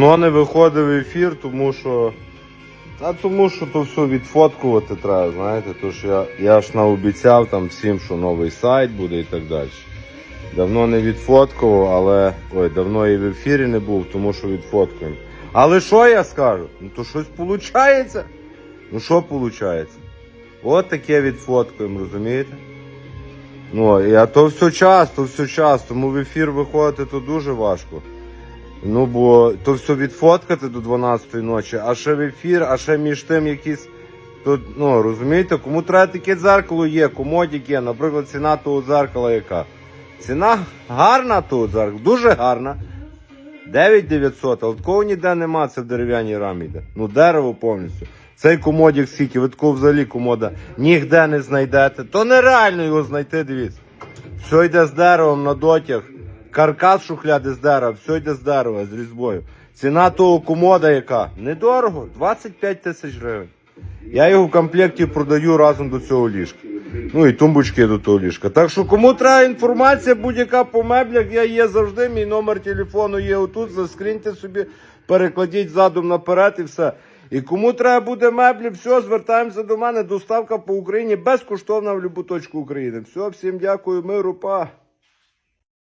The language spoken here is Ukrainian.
Ну, не виходив в ефір, тому що. А тому що то все відфоткувати треба, знаєте, то що я, я ж наобіцяв там всім, що новий сайт буде і так далі. Давно не відфоткував, але. Ой, давно і в ефірі не був, тому що відфоткуємо. Але що я скажу? Ну то щось виходить. Ну що виходить? От таке відфоткуємо, розумієте? Ну, а то все час, то все час, тому в ефір виходити то дуже важко. Ну, бо то все відфоткати до 12 ночі, а ще в ефір, а ще між тим якісь. То, ну, розумієте, кому треба таке дзеркало є, комодік є, наприклад, ціна того дзеркала яка. Ціна гарна того дзеркала, дуже гарна. 9900, але такого ніде нема, це в дерев'яній рамі йде. Ну, дерево повністю. Цей комодік скільки, ви такого взагалі комода ніде не знайдете. То нереально його знайти, дивіться. Все йде з деревом на дотяг. Каркас шухляди з дерева, все йде з дерева, з різьбою. Ціна того комода яка? Недорого, 25 тисяч гривень. Я його в комплекті продаю разом до цього ліжка. Ну і тумбочки до того ліжка. Так що кому треба інформація будь-яка по меблях, я є завжди. Мій номер телефону є отут. Заскріньте собі, перекладіть задом наперед і все. І кому треба буде меблі, все, звертаємося до мене. Доставка по Україні безкоштовна в будь-яку точку України. Все, всім дякую, миру, па.